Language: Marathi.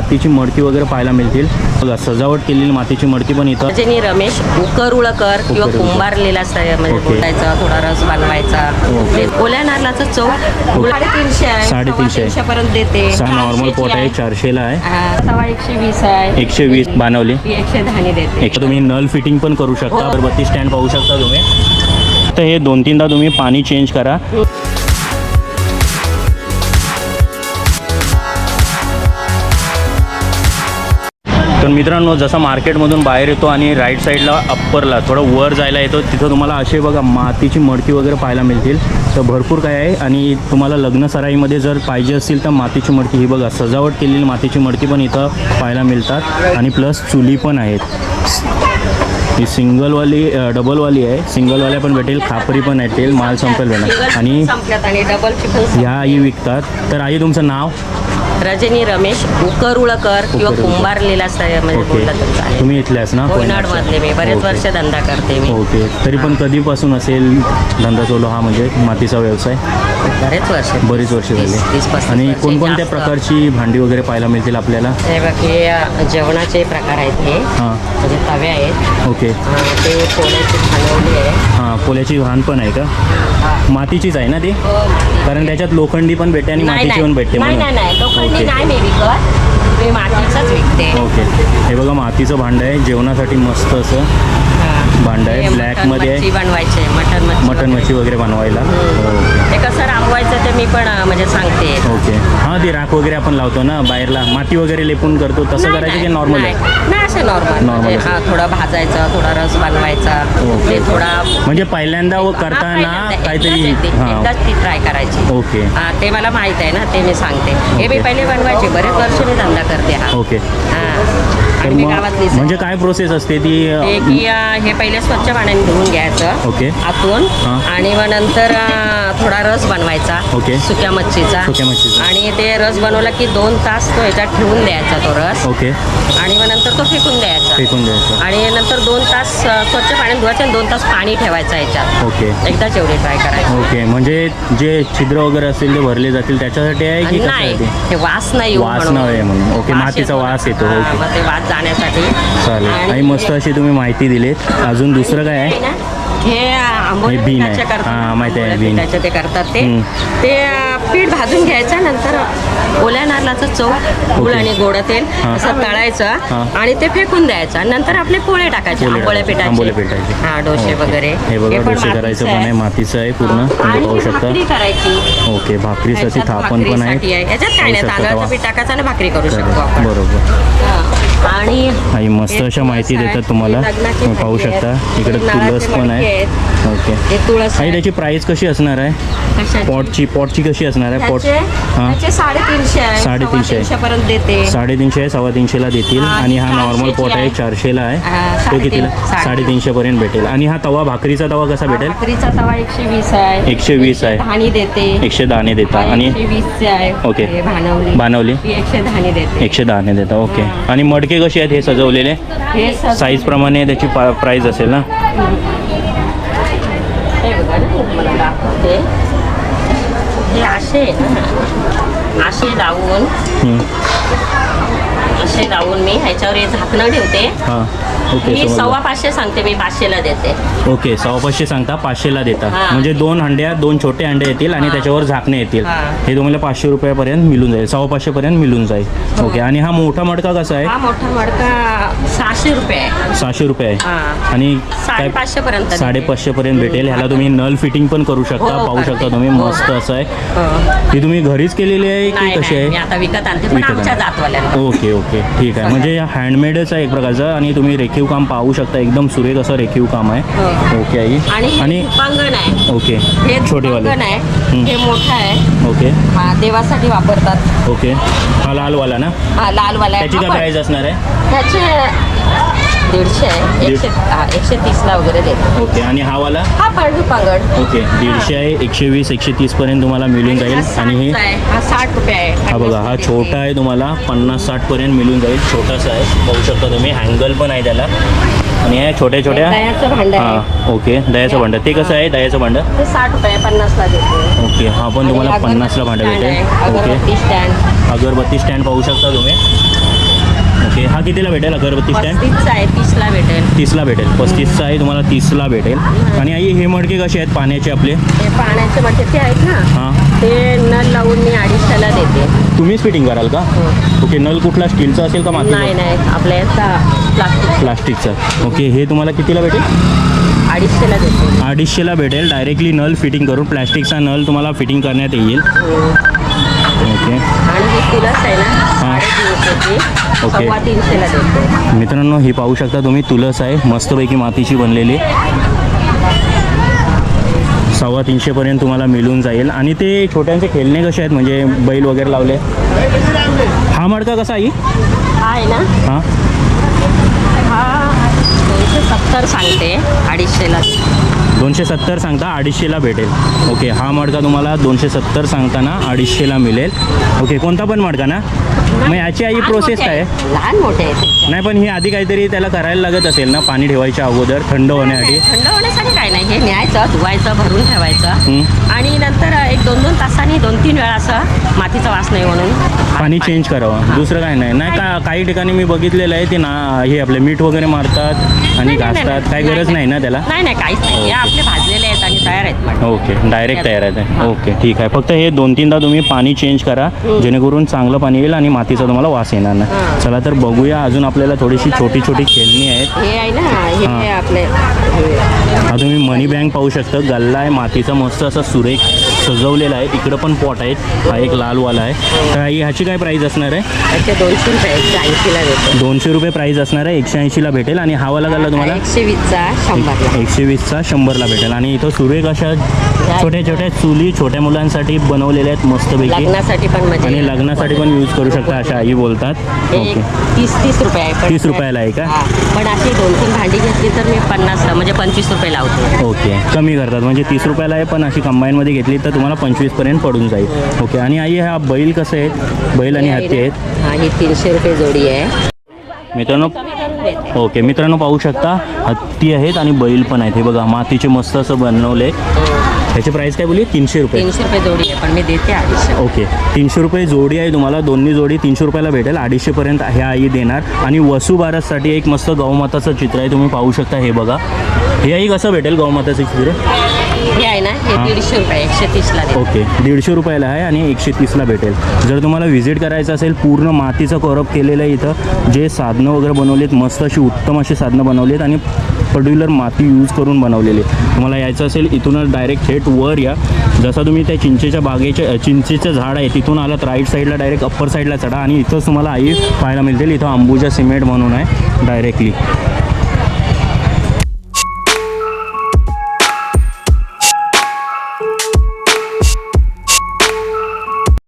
मातीची मडकी वगैरे पाहायला मिळतील. बघा सजावट केलेली मातीची मडकी पण इथं. रजनी रमेश उकरुळकर किंवा. कुंभारलेला म्हणजे. बोलायचा थोडा रस बनवायचा. ते ओल्या नारळाचं चव साडेतीनशे साडेतीनशे. पर्यंत देते. नॉर्मल पोट आहे चारशेला आहे. सव्वा एकशे वीस आहे. एकशे वीस बानवली. एकशे दहानी देते. तुम्ही नल फिटिंग पण करू शकता. हो. अगरबत्ती स्टँड पाहू शकता तुम्ही. तर हे दोन तीनदा तुम्ही पाणी चेंज करा. तर मित्रांनो जसं मार्केटमधून बाहेर येतो आणि राईट साईडला अप्परला थोडं वर जायला येतो तिथं तुम्हाला असे बघा मातीची मडकी वगैरे पाहायला मिळतील. तर भरपूर काय आहे. आणि तुम्हाला लग्न सराईमध्ये जर पाहिजे असतील तर मातीची मडकी ही बघा सजावट केलेली मातीची मडकी पण इथं पाहायला मिळतात. आणि प्लस चुली पण आहेत. ही सिंगलवाली डबलवाली आहे. सिंगलवाल्या पण भेटेल खापरी पण भेटेल माल संपेल आणि ह्या आई विकतात. तर आई तुमचं नाव? रजनी रमेश उकरुळकर किंवा उकरुळकर. कुंभारलेला म्हणजे ओके. बोललं तर चालेल. तुम्ही इथल्याच ना? कोयनाड मधले मी? बरेच ओके. वर्ष धंदा करते मी. ओके. तरी पण कधीपासून असेल धंदा चालू हा म्हणजे मातीचा व्यवसाय? बरेच वर्ष. बरीच वर्ष तीस- तीस झाली पस्तीस आणि वर्ष कोणकोणत्या जास्त. प्रकारची भांडी वगैरे पाहायला मिळतील आपल्याला? हे बघ हे अ, जेवणाचे प्रकार आहेत हे. हां. म्हणजे तवे आहेत. ओके. अ, ते पोळ्याची खानवली आहे. हां पोल्याची वाहन पण आहे का? मातीचीच आहे ना ती? कारण त्याच्यात लोखंडी पण भेटते आणि नाही मातीची पण भेटते नाही नाही नाही. लोखंडी ओके नाही मी विकत मी मातीचाच विकते. ओके. हे बघा मातीचं भांडं आहे. जेवणासाठी मस्त असं. भांडं आहे. ब्लॅकमध्ये आहे. बनवायचे मटन मच्छी मटन मच्छी वगैरे. बनवायला. ओके. ते कसं राबवायचं ते मी पण अ, म्हणजे सांगते. ओके. हां ते राख वगैरे आपण लावतो ना बाहेरला. माती वगैरे लेपून करतो. तसं नाही, करायचं की नाही, नॉर्मल नाही. आहे? नाही असं नॉर्मल Normal म्हणजे असं. हा थोडा भाजायचा थोडा रस बनवायचा. ओके. ते थोडा म्हणजे पहिल्यांदा व हा, करताना पहिल्यांदा. काहीतरी एकदाच येते, हां. एकदाच ती ट्राय करायची. ओके. हा ते मला माहीत आहे ना ते मी सांगते. हे मी ओके. पहिले बनवायचे. बरेच वर्ष मी धंदा करते हा ओके हा तर मग गावातलीच. म्हणजे काय प्रोसेस असते ती ते की अ, हे पहिले स्वच्छ पाण्याने धुवून घ्यायचं ओके. आतून हा. आणि मग नंतर अ, थोडा रस बनवायचा ओके. सुक्या मच्छीचा सुक्या मच्छीचा. आणि ते रस बनवला की दोन तास तो ह्याच्यात ठेवून द्यायचा तो रस ओके आणि मग नंतर तो फेकून द्यायचा फेकून द्यायचं आणि नंतर दोन तास अ, स्वच्छ पाण्यात धुवायचं आणि दोन तास पाणी ठेवायचं ह्याच्यात ओके एकदाच एवढी ट्राय करायची ओके म्हणजे जे छिद्र वगैरे असतील ते भरले जातील त्याच्यासाठी आहे की नाही कशासाठी ते वास नाही येऊ वास म्हणून. नाही म्हणून. ओके, मातीचा येतो. वास येतो. हा, ओके. मग ते वास जाण्यासाठी चालेल आणि मस्त अशी तुम्ही माहिती दिलीत अजून दुसरं काय आहे हे बीन आहे. करतात माहिती आहे, आंबोली बीन. पिठाचे ते करतात ते हम्म. ते अ, पीठ भाजून घ्यायचं नंतर ओल्या नारळाचं चव गुळ. आणि गोड तेल हा. असं हा. तळायचं आणि ते फेकून द्यायचं नंतर आपले पोळे टाकायचे पोळे आंबोळ्या टाकायचे, आंबोळ्या पिठाचे पिठाचे. हा डोसे ओके. वगैरे हे बघा पण डोसे करायचं पण आहे मातीचं आहे पूर्ण. तुम्ही आणि पाहू शकता भाकरी करायची ओके भाकरीसाठी ह्याच्यात थापण पण आहे भाकरीसाठी आहे याच्यात काय पाहू नाही शकता तांदळाचं तवा. पीठ टाकायचं आणि भाकरी करू शकतो आपण बरोबर हा. आणि आई मस्त अशा माहिती आहे, देतात तुम्हाला. तुम्ही पाहू आहे. शकता. इकडे तुळस पण आहे. ओके. हे तुळस आई आहे. त्याची प्राइस कशी असणार आहे? पॉटची पॉटची कशी असणार आहे? पॉट हां. साडेतीनशे आहे. साडेतीनशे आहे. साडेतीनशे आहे सव्वा तीनशेला देतील आणि हा नॉर्मल पॉट आहे आहे. चारशेला आहे. तो कितीला? साडे- साडेतीनशे पर्यंत भेटेल. आणि हा तवा भाकरीचा तवा कसा भेटेल? भाकरीचा तवा एकशे वीस आहे. 120 आहे. दहानी देते. एकशे दहाने देता. हा, आणि एकशे आहे. ओके. भानवली. एकशे दहानी देते. एकशे ओके. आणि मडके कसे आहेत हे सजवलेले? सगळं- साईजप्रमाणे त्याची पा प्राईज असेल ना? हे असे असे लावून. असे लावून मी ह्याच्यावर हे झाकणं ठेवते. हां ओके मी समजलं. सव्वा पाचशे सांगते मी पाचशेला देते. ओके सव्वा पाचशे सांगता पाचशेला देता. हा. म्हणजे दोन हंड्या दोन छोटे अंडे येतील आणि हा. त्याच्यावर झाकणे येतील. हा. हे तुम्हाला पाचशे रुपयापर्यंत मिळून जाईल. सव्वा पाचशे पर्यंत मिळून जाईल. हो. ओके आणि हा मोठा मडका कसा आहे? हा मोठा मडका सहाशे रुपये आहे. सहाशे रुपये आहे. हा. आणि काय? साडेपाचशे पर्यंत साडेपाचशे पर्यंत भेटेल. ह्याला तुम्ही नल फिटिंग पण करू शकता. हो, पाहू. शकता तुम्ही. हो. मस्त असं आहे. हो. ती तुम्ही घरीच केलेली आहे की नाही कशी नाही, मी आहे आता विकत आणते पण विकत आमच्या आणते. जातवाल्यांना. Okay okay. ठीक आहे. म्हणजे हँडमेडच आहे एक प्रकारचं आणि तुम्ही रेखीव काम पाहू शकता. एकदम सुरेख असं रेखीव काम आहे. हो. ओके आई. आणि आहे. ओके हे छोटेवाले. धूपांगण आहे. हं. मोठं आहे. ओके. हा देवासाठी वापरतात. ओके. हा लालवाला ना? हा लालवाला आहे. त्याची काय प्राईज असणार आहे? त्याचे दीडशे आहे. दीड- एकशे हा, एकशे तीसला वगैरे देते. ओके आणि हा वाला? हा पण धूपांगण ओके दीडशे आहे एकशे वीस एकशे तीस पर्यंत तुम्हाला मिळून जाईल. आणि हे हे साठ रुपये आहे. हा बघा हा छोटा. आहे तुम्हाला पन्नास साठ पर्यंत मिळून जाईल. छोटासा आहे बघू शकता तुम्ही. हँगल पण आहे त्याला. आणि हे छोट्या छोट्या दह्याचं भांडं आहे. हां ओके दह्याचं भांडं. ते कसं आहे दह्याचं भांडं? ते साठ रुपये पन्नासला देते. ओके हा पण तुम्हाला पन्नासला भांडं भेटेल. ओके. स्टँड अगरबत्ती स्टँड पाहू शकता तुम्ही. हा कितीला भेटेल अगरबत्ती स्टँड पस्तीसचा आहे तीसला भेटेल. तीसला भेटेल. पस्तीसचा आहे तुम्हाला तीसला भेटेल. आणि आई हे मडके कसे आहेत? पाण्याचे आपले? हे पाण्याचे म्हणजे ते आहेत ना? हां. ते नळ लावून मी अडीचशेला देते. तुम्हीच फिटिंग कराल का? ओके नल कुठला? स्टीलचा असेल का माती नाही नाही. आपल्या याचा प्लास्टिक प्लास्टिकचा. ओके हे तुम्हाला कितीला भेटेल? अडीचशेला देते. अडीचशेला भेटेल. डायरेक्टली नल फिटिंग करून प्लॅस्टिकचा नल तुम्हाला फिटिंग करण्यात येईल. ओके. आणि ही तुलस आहे ना साडेतीनशेची ओके. मित्रांनो ही पाहू शकता तुम्ही तुलस आहे. मस्तपैकी मातीची बनलेली. सव्वा तीनशेपर्यंत तुम्हाला मिळून जाईल. आणि ते छोट्यांचे खेळणे कसे आहेत? म्हणजे बैल वगैरे लावले. हा मडका कसा आई हा आहे ना? हां. हा सत्तर सांगते अडीचशेला. दोनशे सत्तर सांगता अडीचशेला भेटेल. ओके हा मडका तुम्हाला दोनशे सत्तर सांगताना अडीचशेला मिळेल. ओके कोणता पण मडका ना? मग याची आई प्रोसेस काय. लहान मोठे नाही पण ही आधी काहीतरी त्याला करायला लागत असेल ना पाणी ठेवायच्या अगोदर थंड होण्यासाठी थंड होण्यासाठी काय नाही. हे न्यायचं धुवायचं भरून ठेवायचं. आणि दोन दोन तासांनी दोन तीन वेळा असं मातीचा वास नाही म्हणून. पाणी चेंज करावं. दुसरं काय नाही. नाही का काही ठिकाणी मी बघितलेलं आहे ते ना हे आपले मीठ वगैरे मारतात आणि घासतात. काही गरज नाही. ना त्याला? नाही नाही काहीच नाही. हे आपले भाजलेले आहेत आणि तयार आहेत ओके. डायरेक्ट तयार आहे ओके. ठीक आहे. फक्त हे दोन तीनदा तुम्ही पाणी चेंज करा. जेणेकरून चांगलं पाणी येईल आणि मातीचा तुम्हाला वास येणार नाही. चला तर बघूया अजून आपल्याला थोडीशी छोटी छोटी खेळणी आहेत. आहे ना. आपले तुम्ही मनी बँक पाहू शकता. गल्ला आहे मातीचा मस्त असा सुरेख. सजवलेला आहे. इकडं पण पॉट आहेत. हा एक लालवाला आहे. तर ही ह्याची काय प्राईस असणार आहे? दोनशे रुपये एकशे ऐंशीला देतो दोनशे रुपये प्राईस असणार आहे. एकशे ऐंशीला भेटेल. आणि हा वाला गल्ला तुम्हाला? एकशे वीसचा शंभरला. एकशे वीसचा शंभरला भेटेल. आणि इथं सुरेख अशा छोट्या छोट्या चुली छोट्या मुलांसाठी बनवलेल्या आहेत मस्तपैकी. लग्नासाठी पण म्हणजे आणि लग्नासाठी पण यूज करू शकता अशा आई बोलतात. हे ओके तीस तीस रुपये आहे. पण 30 रुपयाला आहे का? हां. पण अशी दोन तीन भांडी घेतली तर मी पन्नास म्हणजे पंचवीस रुपये लावते. ओके कमी करतात. म्हणजे तीस रुपयाला आहे पण अशी कंबाईनमध्ये घेतली तर तुम्हाला पंचवीसपर्यंत पडून जाईल. ओके आणि आई हा बैल कसं आहेत? बैल आणि हत्ती आहेत? हा ही तीनशे रुपये जोडी आहे. मित्रांनो ओके मित्रांनो पाहू शकता हत्ती आहेत आणि बैल पण आहेत. हे बघा मातीचे मस्त असं बनवले. ह्याची प्राईस काय बोलली? तीनशे रुपये. तीनशे रुपये जोडी आहे पण मी देते अडीचशे. ओके तीनशे रुपये जोडी आहे तुम्हाला. दोन्ही जोडी तीनशे रुपयाला भेटेल. अडीचशेपर्यंत ह्या आई देणार. आणि वसुबारससाठी एक मस्त गौमाताचं चित्र आहे. तुम्ही पाहू शकता हे बघा. हे आई कसं भेटेल गौमाताचं चित्र? आहे. दीडशे रुपये एकशे तीसला ओके दीडशे रुपयाला आहे आणि एकशे तीसला भेटेल. जर तुम्हाला व्हिजिट करायचं असेल पूर्ण मातीचं करप केलेलं आहे इथं जे साधनं वगैरे बनवलेत मस्त अशी उत्तम अशी साधनं बनवलीत आणि पर्टिक्युलर माती यूज करून बनवलेली तुम्हाला यायचं असेल इथूनच डायरेक्ट थेट वर या. जसं तुम्ही त्या चिंचेच्या बागेच्या चिंचेचं झाड आहे तिथून आलात राईट साईडला डायरेक्ट अप्पर साईडला चढा आणि इथंच तुम्हाला आई पाहायला मिळतील. इथं अंबुजा सिमेंट म्हणून आहे डायरेक्टली